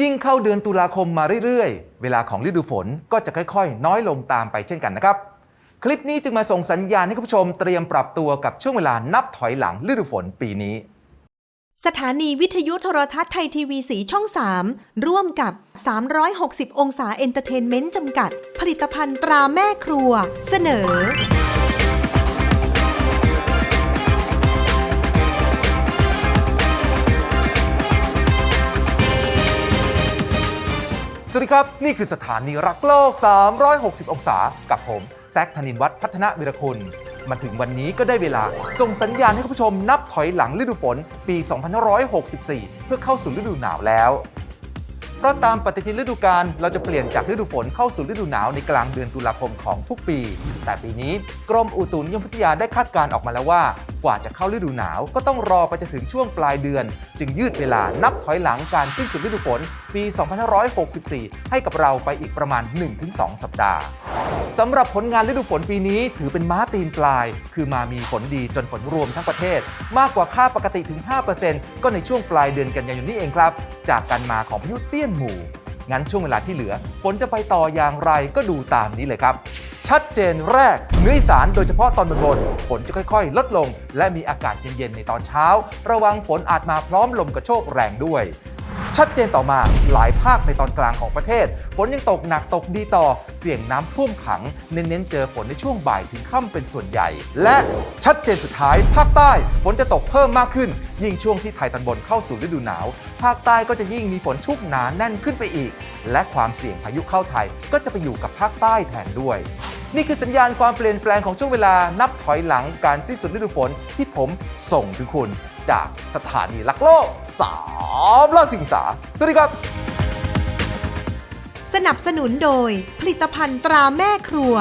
ยิ่งเข้าเดือนตุลาคมมาเรื่อยๆ เวลาของฤดูฝนก็จะค่อยๆ น้อยลงตามไปเช่นกันนะครับ คลิปนี้จึงมาส่งสัญญาณให้คุณผู้ชมเตรียมปรับตัวกับช่วงเวลานับถอยหลังฤดูฝนปีนี้ สถานีวิทยุโทรทัศน์ไทยทีวีสีช่อง 3 ร่วมกับ 360 องศาเอนเตอร์เทนเมนต์จำกัด ผลิตภัณฑ์ตราแม่ครัว เสนอ สวัสดีครับ นี่คือสถานีรักโลก 360 องศา กับผม แซคธนินวัฒน์พัฒนวิรคุณ มาถึงวันนี้ก็ได้เวลา ส่งสัญญาณให้คุณผู้ชมนับถอยหลังฤดูฝนปี 2564 เพื่อเข้าสู่ฤดูหนาวแล้ว เพราะตามปฏิทินฤดูกาลเราจะเปลี่ยนจากฤดูฝนเข้าสู่ฤดูหนาวในกลางเดือนตุลาคมของทุกปี แต่ปีนี้กรมอุตุนิยมวิทยาได้คาดการณ์ออกมาแล้วว่า กว่าจะเข้าฤดูหนาว ก็ต้องรอไปจนถึงช่วงปลายเดือน จึงยืดเวลานับถอยหลังการสิ้นสุดฤดูฝน ปี 2564 ให้กับเราไปอีกประมาณ 1-2 สัปดาห์สำหรับผลงานฤดูฝนปีนี้ถือเป็นม้าตีนปลาย คือมามีฝนดีจนฝนรวมทั้งประเทศ มากกว่าค่าปกติถึง 5%ก็ในช่วงปลายเดือนกันยายนนี้เองครับ จากการมาของพายุเตี้ยนหมู่ งั้นช่วงเวลาที่เหลือ ฝนจะไปต่ออย่างไรก็ดูตามนี้เลยครับ ชัดเจนแรกเหนืออีสานโดยเฉพาะตอนบนบนฝนจะค่อยๆ ลดลง และมีอากาศเย็นๆในตอนเช้า ระวังฝนอาจมาพร้อมลมกระโชกแรงด้วย ชัดเจนต่อมาหลายภาคในตอนกลางของประเทศ ฝนยังตกหนักตกดีต่อเสี่ยงน้ำท่วมขัง เน้นๆเจอฝนในช่วงบ่ายถึงค่ำเป็นส่วนใหญ่ และชัดเจนสุดท้าย ภาคใต้ฝนจะตกเพิ่มมากขึ้น ยิ่งช่วงที่ไทยตอนบนเข้าสู่ฤดูหนาว ภาคใต้ก็จะยิ่งมีฝนชุกหนาแน่นขึ้นไปอีก และความเสี่ยงพายุเข้าไทยก็จะไปอยู่กับภาคใต้แทนด้วยนี่คือสัญญาณความเปลี่ยนแปลงของช่วงเวลานับถอยหลังการสิ้นสุดฤดูฝนที่ผมส่งถึงคุณ จากสถานีรักโลกสามล่าสิงสาสวัสดีครับ สนับสนุนโดยผลิตภัณฑ์ตราแม่ครัว